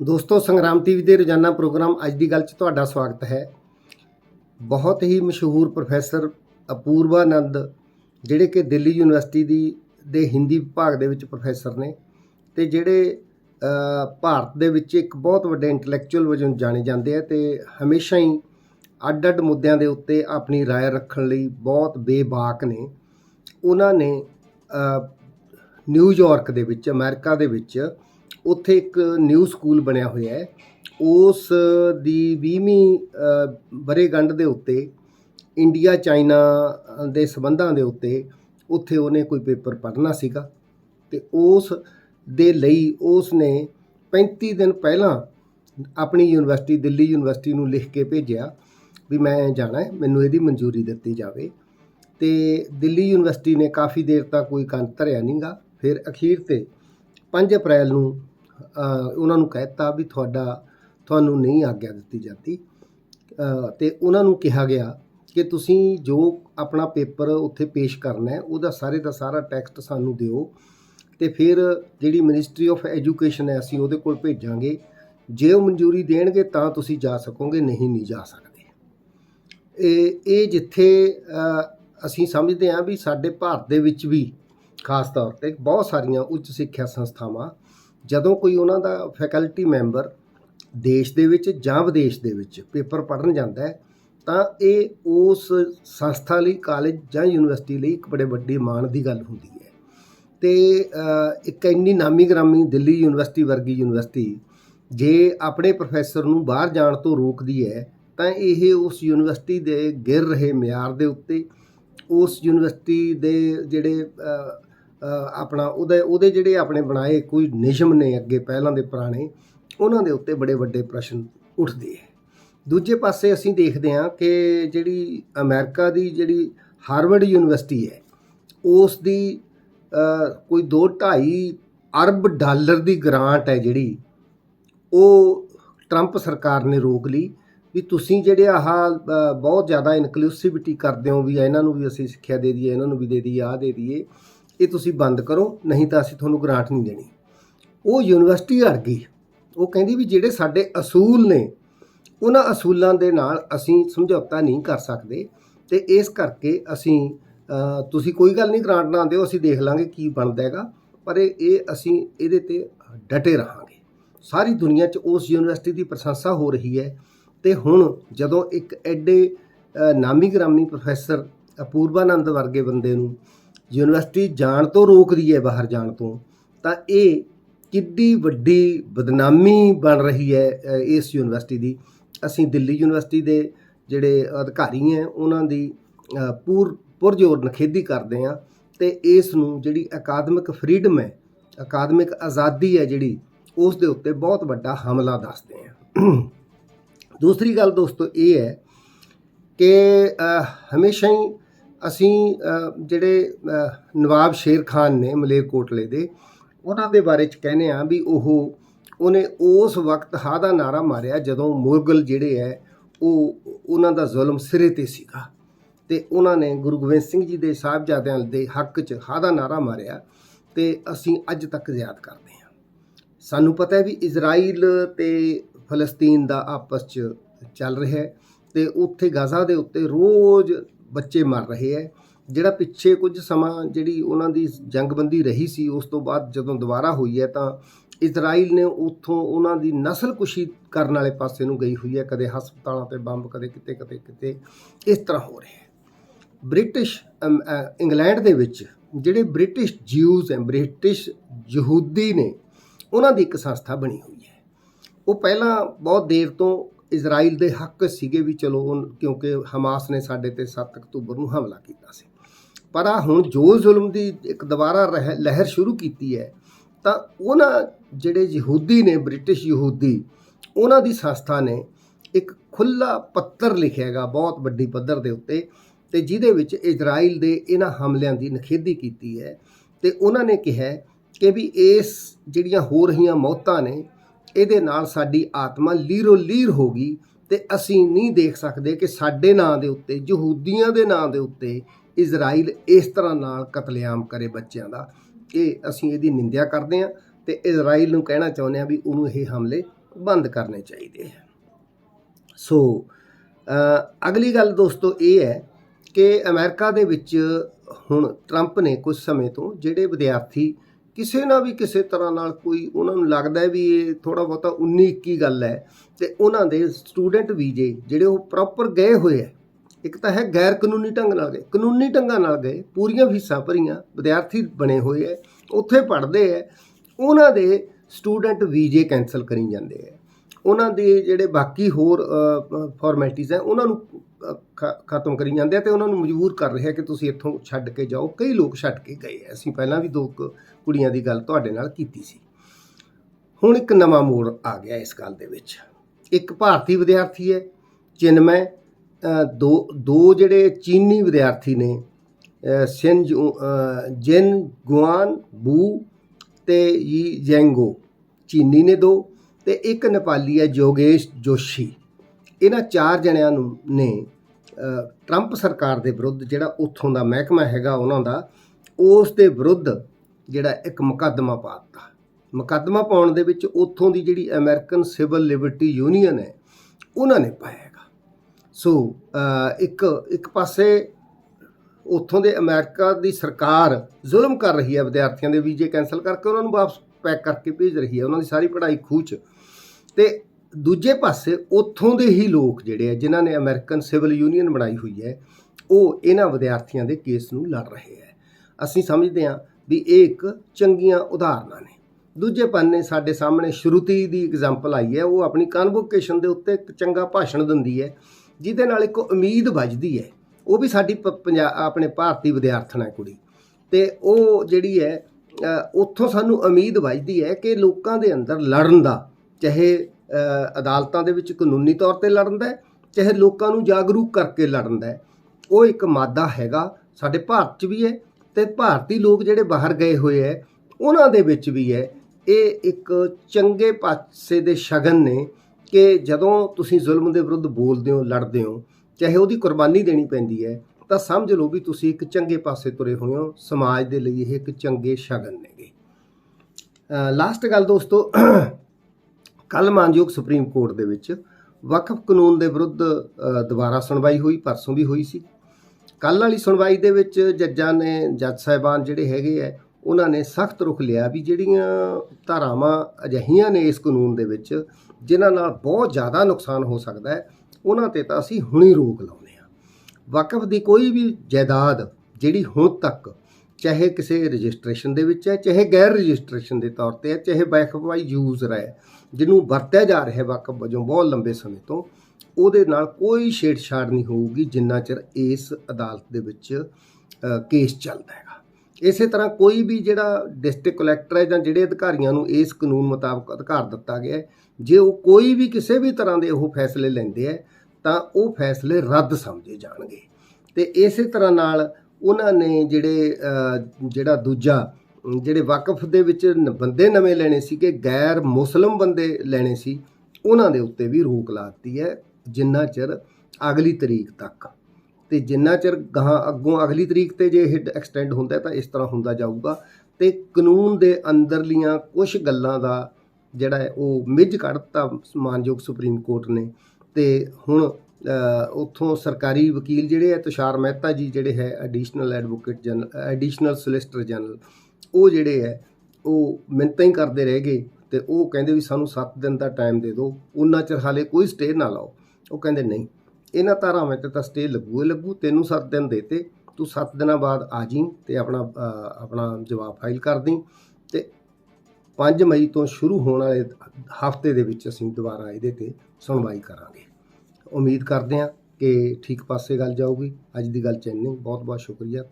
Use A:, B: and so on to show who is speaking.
A: ਦੋਸਤੋ ਸੰਗਰਾਮ ਟੀਵੀ ਦੇ ਰੋਜ਼ਾਨਾ ਪ੍ਰੋਗਰਾਮ ਅੱਜ ਦੀ ਗੱਲ 'ਚ ਤੁਹਾਡਾ ਸਵਾਗਤ ਹੈ ਬਹੁਤ ਹੀ ਮਸ਼ਹੂਰ ਪ੍ਰੋਫੈਸਰ ਅਪੂਰਵਾਨੰਦ ਜਿਹੜੇ ਕਿ ਦਿੱਲੀ ਯੂਨੀਵਰਸਿਟੀ ਦੀ ਦੇ ਹਿੰਦੀ ਵਿਭਾਗ ਦੇ ਵਿੱਚ ਪ੍ਰੋਫੈਸਰ ਨੇ ਤੇ ਜਿਹੜੇ ਅ, ਭਾਰਤ ਦੇ ਵਿੱਚ ਇੱਕ ਬਹੁਤ ਵੱਡੇ ਇੰਟੈਲੈਕਚੁਅਲ ਵਜੋਂ ਜਾਣੇ ਜਾਂਦੇ ਆ ਤੇ ਹਮੇਸ਼ਾ ਹੀ ਅੱਡ-ਅੱਡ ਮੁੱਦਿਆਂ ਦੇ ਉੱਤੇ ਆਪਣੀ رائے ਰੱਖਣ ਲਈ ਬਹੁਤ ਬੇਬਾਕ ਨੇ ਉਹਨਾਂ ਨੇ ਅ, ਨਿਊਯਾਰਕ ਦੇ ਵਿੱਚ ਅਮਰੀਕਾ ਦੇ ਵਿੱਚ ਉੱਥੇ ਇੱਕ ਨਿਊ ਸਕੂਲ ਬਣਿਆ ਹੋਇਆ ਹੈ। ਉਸ ਦੀ 20ਵੀਂ ਅ, ਦੇ ਉੱਤੇ ਇੰਡੀਆ ਚਾਈਨਾ ਦੇ ਸਬੰਧਾਂ ਦੇ ਉੱਤੇ ਉੱਥੇ ਉਹਨੇ ਕੋਈ ਪੇਪਰ ਪੜ੍ਹਨਾ ਸੀਗਾ ਤੇ ਉਸ ਦੇ ਲਈ ਉਸ ਨੇ 35 ਦਿਨ ਪਹਿਲਾਂ ਆਪਣੀ ਯੂਨੀਵਰਸਿਟੀ ਦਿੱਲੀ ਯੂਨੀਵਰਸਿਟੀ ਨੂੰ ਲਿਖ ਕੇ ਭੇਜਿਆ ਵੀ ਮੈਂ ਜਾਣਾ ਹੈ ਮੈਨੂੰ ਇਹਦੀ ਮਨਜ਼ੂਰੀ ਦਿੱਤੀ ਜਾਵੇ। ਤੇ ਦਿੱਲੀ ਯੂਨੀਵਰਸਿਟੀ ਨੇ ਕਾਫੀ ਦੇਰ ਤੱਕ ਕੋਈ ਕੰਨ ਧਰਿਆ ਨਹੀਂਗਾ ਫਿਰ ਅਖੀਰ ਤੇ 5 ਅਪ੍ਰੈਲ ਨੂੰ ਉਹਨਾਂ ਨੂੰ ਕਹਿਤਾ ਵੀ ਤੁਹਾਡਾ ਤੁਹਾਨੂੰ ਨਹੀਂ ਆਗਿਆ ਦਿੱਤੀ ਜਾਂਦੀ। ਅ, ਤੇ ਉਹਨਾਂ ਨੂੰ ਕਿਹਾ ਗਿਆ ਕਿ ਤੁਸੀਂ ਜੋ ਆਪਣਾ ਪੇਪਰ ਉੱਥੇ ਪੇਸ਼ ਕਰਨਾ ਹੈ ਉਹਦਾ ਸਾਰੇ ਦਾ ਸਾਰਾ ਟੈਕਸਟ ਸਾਨੂੰ ਦਿਓ ਤੇ ਫਿਰ ਜਿਹੜੀ ਮਿਨਿਸਟਰੀ ਆਫ ਐਜੂਕੇਸ਼ਨ ਹੈ ਅਸੀਂ ਉਹਦੇ ਕੋਲ ਭੇਜਾਂਗੇ। ਜੇ ਉਹ ਮਨਜ਼ੂਰੀ ਦੇਣਗੇ ਤਾਂ ਤੁਸੀਂ ਜਾ ਸਕੋਗੇ ਨਹੀਂ ਨਹੀਂ ਜਾ ਸਕਦੇ। ਇਹ ਇਹ ਜਿੱਥੇ ਅਸੀਂ ਸਮਝਦੇ ਹਾਂ ਵੀ ਸਾਡੇ ਭਾਰਤ ਦੇ ਵਿੱਚ ਵੀ ਖਾਸ ਤੌਰ ਤੇ ਬਹੁਤ ਸਾਰੀਆਂ ਉੱਚ ਸਿੱਖਿਆ ਸੰਸਥਾਵਾਂ ਜਦੋਂ ਕੋਈ ਉਹਨਾਂ ਦਾ ਫੈਕਲਟੀ ਮੈਂਬਰ ਦੇਸ਼ ਦੇ ਵਿੱਚ ਜਾਂ ਵਿਦੇਸ਼ ਦੇ ਵਿੱਚ ਪੇਪਰ ਪੜ੍ਹਨ ਜਾਂਦਾ ਹੈ, ਤਾਂ ਇਹ ਉਸ ਸੰਸਥਾ ਲਈ ਕਾਲਜ ਜਾਂ ਯੂਨੀਵਰਸਿਟੀ ਲਈ ਇੱਕ ਬੜੇ ਵੱਡੀ ਮਾਣ ਦੀ ਗੱਲ ਹੁੰਦੀ ਹੈ। ਤੇ ਇੱਕ ਇੰਨੀ ਨਾਮੀ ਗ੍ਰਾਮੀ ਦਿੱਲੀ ਯੂਨੀਵਰਸਿਟੀ ਵਰਗੀ ਯੂਨੀਵਰਸਿਟੀ ਜੇ ਆਪਣੇ ਪ੍ਰੋਫੈਸਰ ਨੂੰ ਬਾਹਰ ਜਾਣ ਤੋਂ ਰੋਕਦੀ ਹੈ, ਤਾਂ ਇਹ ਉਸ ਯੂਨੀਵਰਸਿਟੀ ਦੇ ਗਿਰ ਰਹੇ ਮਿਆਰ ਦੇ ਉੱਤੇ, ਉਸ ਯੂਨੀਵਰਸਿਟੀ ਦੇ ਜਿਹੜੇ ਆਪਣਾ ਉਹਦੇ ਉਹਦੇ ਜਿਹੜੇ ਆਪਣੇ ਬਣਾਏ ਕੋਈ ਨਿਯਮ ਨੇ ਅੱਗੇ ਪਹਿਲਾਂ ਦੇ ਪੁਰਾਣੇ ਉਹਨਾਂ ਦੇ ਉੱਤੇ ਬੜੇ ਵੱਡੇ ਪ੍ਰਸ਼ਨ ਉੱਠਦੇ ਹੈ ਦੂਜੇ ਪਾਸੇ ਅਸੀਂ ਦੇਖਦੇ ਹਾਂ ਕਿ ਜਿਹੜੀ ਅਮਰੀਕਾ ਦੀ ਜਿਹੜੀ ਹਾਰਵਰਡ ਯੂਨੀਵਰਸਿਟੀ ਹੈ ਉਸ ਦੀ ਅ, ਕੋਈ 2.5 ਅਰਬ ਡਾਲਰ ਦੀ ਗ੍ਰਾਂਟ ਹੈ ਜਿਹੜੀ ਉਹ ਟਰੰਪ ਸਰਕਾਰ ਨੇ ਰੋਕ ਲਈ ਵੀ ਤੁਸੀਂ ਜਿਹੜੇ ਆਹ ਅ, ਬਹੁਤ ਜ਼ਿਆਦਾ ਇਨਕਲੂਸਿਵਿਟੀ ਕਰਦੇ ਹੋ ਵੀ ਇਹਨਾਂ ਨੂੰ ਵੀ ਅਸੀਂ ਸਿੱਖਿਆ ਦੇ ਦਈਏ ਇਹਨਾਂ ਨੂੰ ਵੀ ਦੇ ਦਈਏ ਆਹ ਦੇ ਦਈਏ। ਇਹ ਤੁਸੀਂ ਬੰਦ ਕਰੋ, ਨਹੀਂ ਤਾਂ ਅਸੀਂ ਤੁਹਾਨੂੰ ਗ੍ਰਾਂਟ ਨਹੀਂ ਦੇਣੀ। ਉਹ ਯੂਨੀਵਰਸਿਟੀ ਅੜ ਗਈ। ਉਹ ਕਹਿੰਦੀ ਵੀ ਜਿਹੜੇ ਸਾਡੇ ਅਸੂਲ ਨੇ, ਉਹਨਾਂ ਅਸੂਲਾਂ ਦੇ ਨਾਲ ਅਸੀਂ ਸਮਝੌਤਾ ਨਹੀਂ ਕਰ ਸਕਦੇ ਤੇ ਇਸ ਕਰਕੇ ਅਸੀਂ ਤੁਸੀਂ ਕੋਈ ਗੱਲ ਨਹੀਂ ਗ੍ਰਾਂਟ ਨਾ ਦਿਓ, ਅਸੀਂ ਦੇਖ ਲਾਂਗੇ ਕੀ ਬਣਦਾ ਹੈਗਾ। ਪਰ ਇਹ ਇਹ ਅਸੀਂ ਇਹਦੇ ਤੇ ਡਟੇ ਰਹਾਂਗੇ। ਸਾਰੀ ਦੁਨੀਆ 'ਚ ਉਸ ਯੂਨੀਵਰਸਿਟੀ ਦੀ ਪ੍ਰਸ਼ੰਸਾ ਹੋ ਰਹੀ ਹੈ ਤੇ ਹੁਣ ਜਦੋਂ ਇੱਕ ਐਡੇ ਨਾਮੀ ਗ੍ਰਾਮੀ ਪ੍ਰੋਫੈਸਰ ਅਪੂਰਵਾਨੰਦ ਵਰਗੇ ਬੰਦੇ ਨੂੰ ਯੂਨੀਵਰਸਿਟੀ ਜਾਣ ਤੋਂ ਰੋਕਦੀ ਹੈ ਬਾਹਰ ਜਾਣ ਤੋਂ ਤਾਂ ਇਹ ਕਿੱਡੀ ਵੱਡੀ ਬਦਨਾਮੀ ਬਣ ਰਹੀ ਹੈ ਇਸ ਯੂਨੀਵਰਸਿਟੀ ਦੀ। ਅਸੀਂ ਦਿੱਲੀ ਯੂਨੀਵਰਸਿਟੀ ਦੇ ਜਿਹੜੇ ਅਧਿਕਾਰੀ ਹੈ ਉਹਨਾਂ ਦੀ ਅ, ਪੂਰ ਪੁਰਜੋਰ ਨਖੇਦੀ ਕਰਦੇ ਹਾਂ ਤੇ ਇਸ ਨੂੰ ਜਿਹੜੀ ਅਕਾਦਮਿਕ ਫਰੀडम ਹੈ ਅਕਾਦਮਿਕ ਆਜ਼ਾਦੀ ਹੈ ਜਿਹੜੀ ਉਸ ਦੇ ਉੱਤੇ ਬਹੁਤ ਵੱਡਾ ਹਮਲਾ ਦੱਸਦੇ ਹਾਂ। ਦੂਸਰੀ ਗੱਲ ਦੋਸਤੋ ਇਹ ਹੈ ਕਿ ਹਮੇਸ਼ਾ ਹੀ ਅਸੀਂ ਜਿਹੜੇ ਨਵਾਬ ਸ਼ੇਰ ਖਾਨ ਨੇ ਮਲੇਰਕੋਟਲੇ ਦੇ, ਉਹਨਾਂ ਦੇ ਬਾਰੇ ਚ ਕਹਿੰਦੇ ਆ ਵੀ ਉਹ, ਉਹਨੇ ਉਸ ਵਕਤ ਹਾ ਦਾ ਨਾਰਾ ਮਾਰਿਆ ਜਦੋਂ ਮੁਰਗਲ ਜਿਹੜੇ ਹੈ, ਉਹ, ਉਹਨਾਂ ਦਾ ਜ਼ੁਲਮ ਸਿਰੇ ਤੇ ਸੀਗਾ। ਤੇ ਉਹਨਾਂ ਨੇ ਗੁਰੂ ਗੋਬਿੰਦ ਸਿੰਘ ਜੀ ਦੇ ਸਾਹਿਬਜ਼ਾਦਿਆਂ ਦੇ ਹੱਕ 'ਚ ਹਾ ਦਾ ਨਾਰਾ ਮਾਰਿਆ ਤੇ ਅਸੀਂ ਅੱਜ ਤੱਕ ਯਾਦ ਕਰਦੇ ਹਾਂ। ਸਾਨੂੰ ਪਤਾ ਹੈ ਵੀ ਇਜ਼ਰਾਈਲ ਤੇ ਫਲਸਤੀਨ ਦਾ ਆਪਸ 'ਚ ਚੱਲ ਰਿਹਾ ਹੈ ਤੇ ਉੱਥੇ ਗਾਜ਼ਾ ਦੇ ਉੱਤੇ ਰੋਜ਼ ਬੱਚੇ ਮਰ ਰਹੇ ਹੈ ਜਿਹੜਾ ਪਿੱਛੇ ਕੁਝ ਸਮਾਂ ਜਿਹੜੀ ਉਹਨਾਂ ਦੀ ਜੰਗਬੰਦੀ ਰਹੀ ਸੀ, ਉਸ ਤੋਂ ਬਾਅਦ ਜਦੋਂ ਦੁਬਾਰਾ ਹੋਈ ਹੈ ਤਾਂ ਇਜ਼ਰਾਈਲ ਨੇ ਉੱਥੋਂ ਉਹਨਾਂ ਦੀ ਨਸਲਕੁਸ਼ੀ ਕਰਨ ਵਾਲੇ ਪਾਸੇ ਨੂੰ ਗਈ ਹੋਈ ਹੈ ਕਦੇ ਹਸਪਤਾਲਾਂ ਤੇ ਬੰਬ, ਕਦੇ ਕਿਤੇ ਕਦੇ ਕਿਤੇ ਇਸ ਤਰ੍ਹਾਂ ਹੋ ਰਿਹਾ ਹੈ ਬ੍ਰਿਟਿਸ਼ ਇੰਗਲੈਂਡ ਦੇ ਵਿੱਚ ਜਿਹੜੇ ਬ੍ਰਿਟਿਸ਼ ਜਿਊਜ਼ ਹੈ ਬ੍ਰਿਟਿਸ਼ ਯਹੂਦੀ ਨੇ, ਉਹਨਾਂ ਦੀ ਇੱਕ ਸੰਸਥਾ ਬਣੀ ਹੋਈ ਹੈ ਉਹ ਪਹਿਲਾਂ ਬਹੁਤ ਦੇਰ ਤੋਂ ਇਜ਼ਰਾਈਲ ਦੇ ਹੱਕ ਸੀਗੇ ਵੀ ਚਲੋ ਉਹ- ਕਿਉਂਕਿ ਹਮਾਸ ਨੇ ਸਾਡੇ ਤੇ 7 ਅਕਤੂਬਰ ਨੂੰ ਹਮਲਾ ਕੀਤਾ ਸੀ। ਪਰ ਆ ਹੁਣ ਜੋ ਜ਼ੁਲਮ ਦੀ ਇੱਕ ਦੁਬਾਰਾ ਰਹਿ- ਲਹਿਰ ਸ਼ੁਰੂ ਕੀਤੀ ਹੈ, ਤਾਂ ਉਹਨਾਂ ਜਿਹੜੇ ਯਹੂਦੀ ਨੇ, ਬ੍ਰਿਟਿਸ਼ ਯਹੂਦੀ, ਉਹਨਾਂ ਦੀ ਸੰਸਥਾ ਨੇ ਇੱਕ ਖੁੱਲਾ ਪੱਤਰ ਲਿਖਿਆ ਹੈਗਾ, ਬਹੁਤ ਵੱਡੀ ਪੱਧਰ ਦੇ ਉੱਤੇ, ਤੇ ਜਿਹਦੇ ਵਿੱਚ ਇਜ਼ਰਾਈਲ ਦੇ ਇਹਨਾਂ ਹਮਲਿਆਂ ਦੀ ਨਿਖੇਧੀ ਕੀਤੀ ਹੈ। ਤੇ ਉਹਨਾਂ ਨੇ ਕਿਹਾ ਕਿ ਵੀ ਇਸ ਜਿਹੜੀਆਂ ਹੋ ਰਹੀਆਂ ਮੌਤਾਂ ਨੇ ਇਹਦੇ ਨਾਲ ਸਾਡੀ ਆਤਮਾ ਲੀਰੋ ਲੀਰ ਹੋ ਗਈ ਤੇ ਅਸੀਂ ਨਹੀਂ ਦੇਖ ਸਕਦੇ ਕਿ ਸਾਡੇ ਨਾਂ ਦੇ ਉੱਤੇ, ਯਹੂਦੀਆਂ ਦੇ ਨਾਂ ਦੇ ਉੱਤੇ ਇਜ਼ਰਾਈਲ ਇਸ ਤਰ੍ਹਾਂ ਨਾਲ ਕਤਲੇਆਮ ਕਰੇ ਬੱਚਿਆਂ ਦਾ। ਇਹ ਅਸੀਂ ਇਹਦੀ ਨਿੰਦਿਆ ਕਰਦੇ ਹਾਂ ਤੇ ਇਜ਼ਰਾਈਲ ਨੂੰ ਕਹਿਣਾ ਚਾਹੁੰਦੇ ਹਾਂ ਵੀ ਉਹਨੂੰ ਇਹ ਹਮਲੇ ਬੰਦ ਕਰਨੇ ਚਾਹੀਦੇ ਹੈ। ਸੋ ਅਗਲੀ ਗੱਲ ਦੋਸਤੋ ਇਹ ਹੈ ਕਿ ਅਮਰੀਕਾ ਦੇ ਵਿੱਚ ਹੁਣ ਟਰੰਪ ਨੇ ਕੁਝ ਸਮੇਂ ਤੋਂ ਜਿਹੜੇ ਵਿਦਿਆਰਥੀ ਕਿਸੇ ਨਾ ਵੀ ਕਿਸੇ ਤਰ੍ਹਾਂ ਨਾਲ ਕੋਈ ਉਹਨਾਂ ਨੂੰ ਲੱਗਦਾ ਹੈ ਵੀ ਇਹ ਥੋੜਾ ਬਹੁਤਾ 19 21 ਗੱਲ ਹੈ ਤੇ ਉਹਨਾਂ ਦੇ ਸਟੂਡੈਂਟ ਵੀਜ਼ੇ ਜਿਹੜੇ ਉਹ ਪ੍ਰੋਪਰ ਗਏ ਹੋਏ ਹੈ, ਇੱਕ ਤਾਂ ਹੈ ਗੈਰ ਕਾਨੂੰਨੀ ਢੰਗ ਨਾਲ ਗਏ, ਕਾਨੂੰਨੀ ਢੰਗਾਂ ਨਾਲ ਗਏ, ਪੂਰੀਆਂ ਫੀਸਾਂ ਭਰੀਆਂ, ਵਿਦਿਆਰਥੀ ਬਣੇ ਹੋਏ ਹੈ, ਉੱਥੇ ਪੜ੍ਹਦੇ ਹੈ, ਉਹਨਾਂ ਦੇ ਸਟੂਡੈਂਟ ਵੀਜ਼ੇ ਕੈਨਸਲ ਕਰੀ ਜਾਂਦੇ ਹੈ। ਉਹਨਾਂ ਦੇ ਜਿਹੜੇ ਬਾਕੀ ਹੋਰ ਫਾਰਮੈਲਿਟੀਆਂ ਹੈ ਉਹਨਾਂ ਨੂੰ ਖ- ਖਤਮ ਕਰੀ ਜਾਂਦੇ ਆ ਤੇ ਉਹਨਾਂ ਨੂੰ ਮਜਬੂਰ ਕਰ ਰਿਹਾ ਕਿ ਤੁਸੀਂ ਇੱਥੋਂ ਛੱਡ ਕੇ ਜਾਓ। ਕਈ ਲੋਕ ਛੱਡ ਕੇ ਗਏ ਆ। ਅਸੀਂ ਪਹਿਲਾਂ ਵੀ ਦੋ ਕੁ ਕੁੜੀਆਂ ਦੀ ਗੱਲ ਤੁਹਾਡੇ ਨਾਲ ਕੀਤੀ ਸੀ। ਹੁਣ ਇੱਕ ਨਵਾਂ ਮੋੜ ਆ ਗਿਆ ਇਸ ਗੱਲ ਦੇ ਵਿੱਚ। ਇੱਕ ਭਾਰਤੀ ਵਿਦਿਆਰਥੀ ਹੈ ਚਿਨਮੈ ਅ, ਦੋ ਦੋ ਜਿਹੜੇ ਚੀਨੀ ਵਿਦਿਆਰਥੀ ਨੇ ਅ, ਸਿਨ ਜਿਨ ਗੁਆਨ ਬੂ ਤੇ ਯੀ ਜੈਂਗੋ। ਚੀਨੀ ਨੇ ਦੋ ਤੇ ਇੱਕ ਨੇਪਾਲੀ ਹੈ ਜੋਗੇਸ਼ ਜੋਸ਼ੀ। ਇਹਨਾਂ ਚਾਰ ਜਣਿਆਂ ਨੂੰ ਨੇ ਟਰੰਪ ਸਰਕਾਰ ਦੇ ਵਿਰੁੱਧ ਜਿਹੜਾ ਉੱਥੋਂ ਦਾ ਮਹਿਕਮਾ ਹੈਗਾ ਉਹਨਾਂ ਦਾ, ਉਸ ਦੇ ਵਿਰੁੱਧ ਜਿਹੜਾ ਇੱਕ ਮੁਕੱਦਮਾ ਪਾਤਾ ਮੁਕੱਦਮਾ ਪਾਉਣ ਦੇ ਵਿੱਚ ਉੱਥੋਂ ਦੀ ਜਿਹੜੀ ਅਮਰੀਕਨ ਸਿਵਲ ਲਿਬਰਟੀ ਯੂਨੀਅਨ ਹੈ, ਉਹਨਾਂ ਨੇ ਪਾਇਆ ਹੈਗਾ। ਸੋ ਇੱਕ ਇੱਕ ਪਾਸੇ ਉੱਥੋਂ ਦੇ ਅਮਰੀਕਾ ਦੀ ਸਰਕਾਰ ਜ਼ੁਲਮ ਕਰ ਰਹੀ ਹੈ, ਵਿਦਿਆਰਥੀਆਂ ਦੇ ਵੀਜ਼ੇ ਕੈਨਸਲ ਕਰਕੇ ਉਹਨਾਂ ਨੂੰ ਵਾਪਸ ਪੈਕ ਕਰਕੇ ਭੇਜ ਰਹੀ ਹੈ, ਉਹਨਾਂ ਦੀ ਸਾਰੀ ਪੜ੍ਹਾਈ ਖੂਚ ਤੇ ਦੂਜੇ ਪਾਸੇ ਉੱਥੋਂ ਦੇ ਹੀ ਲੋਕ ਜਿਹੜੇ ਆ, ਜਿਨ੍ਹਾਂ ਨੇ ਅਮਰੀਕਨ ਸਿਵਲ ਯੂਨੀਅਨ ਬਣਾਈ ਹੋਈ ਹੈ, ਉਹ ਇਹਨਾਂ ਵਿਦਿਆਰਥੀਆਂ ਦੇ ਕੇਸ ਨੂੰ ਲੜ ਰਹੇ ਹੈ। ਅਸੀਂ ਸਮਝਦੇ ਹਾਂ ਵੀ ਇਹ ਇੱਕ ਚੰਗੀਆਂ ਉਦਾਹਰਨਾਂ ਨੇ। ਦੂਜੇ ਪੰਨੇ ਸਾਡੇ ਸਾਹਮਣੇ ਸ਼ਰੂਤੀ ਦੀ ਐਗਜ਼ਾਮਪਲ ਆਈ ਹੈ, ਉਹ ਆਪਣੀ ਕਨਵੋਕੇਸ਼ਨ ਦੇ ਉੱਤੇ ਇੱਕ ਚੰਗਾ ਭਾਸ਼ਣ ਦਿੰਦੀ ਹੈ, ਜਿਹਦੇ ਨਾਲ ਇੱਕ ਉਮੀਦ ਵੱਜਦੀ ਹੈ। ਉਹ ਵੀ ਸਾਡੀ ਪ- ਪੰਜਾ, ਆਪਣੇ ਭਾਰਤੀ ਵਿਦਿਆਰਥਣ ਹੈ ਕੁੜੀ। ਤੇ ਉਹ ਜਿਹੜੀ ਹੈ ਉੱਥੋਂ ਸਾਨੂੰ ਉਮੀਦ ਵੱਜਦੀ ਹੈ ਕਿ ਲੋਕਾਂ ਦੇ ਅੰਦਰ ਲੜਨ ਦਾ ਚਾਹੇ ਅਦਾਲਤਾਂ ਦੇ ਵਿੱਚ ਕਾਨੂੰਨੀ ਤੌਰ ਤੇ ਲੜਨ ਦਾ ਹੈ, ਚਾਹੇ ਲੋਕਾਂ ਨੂੰ ਜਾਗਰੂਕ ਕਰਕੇ ਲੜਨ ਦਾ ਹੈ। ਉਹ ਇੱਕ ਮਾਦਾ ਹੈਗਾ ਸਾਡੇ ਭਾਰਤ 'ਚ ਵੀ ਹੈ ਤੇ ਭਾਰਤੀ ਲੋਕ ਜਿਹੜੇ ਬਾਹਰ ਗਏ ਹੋਏ ਹੈ ਉਹਨਾਂ ਦੇ ਵਿੱਚ ਵੀ ਹੈ। ਇਹ ਇੱਕ ਚੰਗੇ ਪਾਸੇ ਦੇ ਸ਼ਗਨ ਨੇ ਕਿ ਜਦੋਂ ਤੁਸੀਂ ਜ਼ੁਲਮ ਦੇ ਵਿਰੁੱਧ ਬੋਲਦੇ ਹੋ ਲੜਦੇ ਹੋ ਚਾਹੇ ਉਹਦੀ ਕੁਰਬਾਨੀ ਦੇਣੀ ਪੈਂਦੀ ਹੈ ਤਾਂ ਸਮਝ ਲਓ ਵੀ ਤੁਸੀਂ ਇੱਕ ਚੰਗੇ ਪਾਸੇ ਤੁਰੇ ਹੋਏ ਹੋ। ਸਮਾਜ ਦੇ ਲਈ ਇਹ ਇੱਕ ਚੰਗੇ ਸ਼ਗਨ ਨੇਗੇ। ਲਾਸਟ ਗੱਲ ਦੋਸਤੋ ਕੱਲ ਮਾਨਯੋਗ ਸੁਪਰੀਮ ਕੋਰਟ ਦੇ ਵਿੱਚ ਵਕਫ ਕਾਨੂੰਨ ਦੇ ਵਿਰੁੱਧ ਦੁਬਾਰਾ ਸੁਣਵਾਈ ਹੋਈ, ਪਰਸੋਂ ਵੀ ਹੋਈ ਸੀ। ਕੱਲ ਵਾਲੀ ਸੁਣਵਾਈ ਦੇ ਵਿੱਚ ਜੱਜਾਂ ਨੇ, ਜੱਜ ਸਾਹਿਬਾਨ ਜਿਹੜੇ ਹੈਗੇ ਆ ਉਹਨਾਂ ਨੇ ਸਖਤ ਰੁਖ ਲਿਆ ਵੀ ਜਿਹੜੀਆਂ ਧਾਰਾਵਾਂ ਅਜਿਹੀਆਂ ਨੇ ਇਸ ਕਾਨੂੰਨ ਦੇ ਵਿੱਚ, ਜਿਨ੍ਹਾਂ ਨਾਲ ਬਹੁਤ ਜ਼ਿਆਦਾ ਨੁਕਸਾਨ ਹੋ ਸਕਦਾ ਹੈ ਉਹਨਾਂ ਤੇ ਤਾਂ ਅਸੀਂ ਹੁਣੀ ਰੋਕ ਲਾਉਂਦੇ ਹਾਂ। ਵਕਫ ਦੀ ਕੋਈ ਵੀ ਜਾਇਦਾਦ ਜਿਹੜੀ ਹੁਣ ਤੱਕ ਚਾਹੇ ਕਿਸੇ ਰਜਿਸਟ੍ਰੇਸ਼ਨ ਦੇ ਵਿੱਚ ਹੈ, ਚਾਹੇ ਗੈਰ ਰਜਿਸਟ੍ਰੇਸ਼ਨ ਦੇ ਤੌਰ ਤੇ ਹੈ, ਚਾਹੇ ਵਕਫ ਯੂਜ਼ਰ ਹੈ, ਜਿਹਨੂੰ ਵਰਤਿਆ ਜਾ ਰਿਹਾ ਹੈ ਵਜੋਂ ਬਹੁਤ ਲੰਬੇ ਸਮੇਂ ਤੋਂ, ਉਹਦੇ ਨਾਲ ਕੋਈ ਛੇੜਛਾੜ ਨਹੀਂ ਹੋਊਗੀ ਜਿੰਨਾ ਚਿਰ ਇਸ ਅਦਾਲਤ ਦੇ ਵਿੱਚ ਕੇਸ ਚੱਲਦਾ ਹੈਗਾ। ਇਸੇ ਤਰ੍ਹਾਂ ਕੋਈ ਵੀ ਜਿਹੜਾ ਡਿਸਟ੍ਰਿਕਟ ਕਲੈਕਟਰ ਹੈ ਜਾਂ ਜਿਹੜੇ ਅਧਿਕਾਰੀਆਂ ਨੂੰ ਇਸ ਕਾਨੂੰਨ ਮੁਤਾਬਕ ਅਧਿਕਾਰ ਦਿੱਤਾ ਗਿਆ ਹੈ, ਜੇ ਉਹ ਕੋਈ ਵੀ ਕਿਸੇ ਵੀ ਤਰ੍ਹਾਂ ਦੇ ਉਹ ਫੈਸਲੇ ਲੈਂਦੇ ਹੈ, ਤਾਂ ਉਹ ਫੈਸਲੇ ਰੱਦ ਸਮਝੇ ਜਾਣਗੇ। ਤੇ ਇਸੇ ਤਰ੍ਹਾਂ ਨਾਲ ਉਹਨਾਂ ਨੇ ਜਿਹੜੇ ਜਿਹੜਾ ਦੂਜਾ, ਜਿਹੜੇ ਵਕਫ ਦੇ ਵਿੱਚ ਬੰਦੇ ਨਵੇਂ ਲੈਣੇ ਸੀ ਕਿ ਗੈਰ ਮੁਸਲਮ ਬੰਦੇ ਲੈਣੇ ਸੀ, ਉਹਨਾਂ ਦੇ ਉੱਤੇ ਵੀ ਰੋਕ ਲਾ ਦਿੱਤੀ ਹੈ ਜਿੰਨਾ ਚਿਰ ਅਗਲੀ ਤਰੀਕ ਤੱਕ। ਤੇ ਜਿੰਨਾ ਚਿਰ ਗਾਹਾਂ ਅੱਗੋਂ ਅਗਲੀ ਤਰੀਕ ਤੇ ਜੇ ਇਹ ਐਕਸਟੈਂਡ ਹੁੰਦਾ ਤਾਂ ਇਸ ਤਰ੍ਹਾਂ ਹੁੰਦਾ ਜਾਊਗਾ। ਤੇ ਕਾਨੂੰਨ ਦੇ ਅੰਦਰਲੀਆਂ ਕੁਝ ਗੱਲਾਂ ਦਾ ਜਿਹੜਾ ਹੈ ਉਹ ਮਿੱਝ ਕੱਢਤਾ ਮਾਨਯੋਗ ਸੁਪਰੀਮ ਕੋਰਟ ਨੇ। ਤੇ ਹੁਣ ਉੱਥੋਂ ਸਰਕਾਰੀ ਵਕੀਲ ਜਿਹੜੇ ਹੈ ਤੁਸ਼ਾਰ ਮਹਿਤਾ ਜੀ ਜਿਹੜੇ ਹੈ additional advocate general additional solicitor general ਉਹ ਜਿਹੜੇ ਹੈ, ਉਹ ਮਿੰਨਤਾਂ ਹੀ ਕਰਦੇ ਰਹਿ ਗਏ ਤੇ ਉਹ ਕਹਿੰਦੇ ਵੀ ਸਾਨੂੰ 7 ਦਿਨ ਦਾ ਟਾਈਮ ਦੇ ਦਿਓ, ਉਹਨਾਂ ਚਿਰ ਹਾਲੇ ਕੋਈ ਸਟੇ ਨਾ ਲਾਓ। ਉਹ ਕਹਿੰਦੇ ਨਹੀਂ, ਇਹਨਾਂ ਧਾਰਾਵਾਂ ਤੇ ਤਾਂ ਸਟੇ ਲੱਗੂ ਹੀ ਲੱਗੂ, ਤੈਨੂੰ 7 ਦਿਨ ਦੇਤੇ, ਤੂੰ 7 ਦਿਨਾਂ ਬਾਅਦ ਆ ਜੀ ਤੇ ਆਪਣਾ ਆਪਣਾ ਜਵਾਬ ਫਾਈਲ ਕਰ ਦੀ ਤੇ 5 ਮਈ ਤੋਂ ਸ਼ੁਰੂ ਹੋਣ ਵਾਲੇ ਹਫ਼ਤੇ ਦੇ ਵਿੱਚ ਅਸੀਂ ਦੁਬਾਰਾ ਇਹਦੇ ਤੇ ਸੁਣਵਾਈ ਕਰਾਂਗੇ। ਉਮੀਦ ਕਰਦੇ ਹਾਂ ਕਿ ਠੀਕ ਪਾਸੇ ਗੱਲ ਜਾਊਗੀ। ਅੱਜ ਦੀ ਗੱਲ ਚ ਇੰਨੀ ਬਹੁਤ ਬਹੁਤ ਸ਼ੁਕਰੀਆ।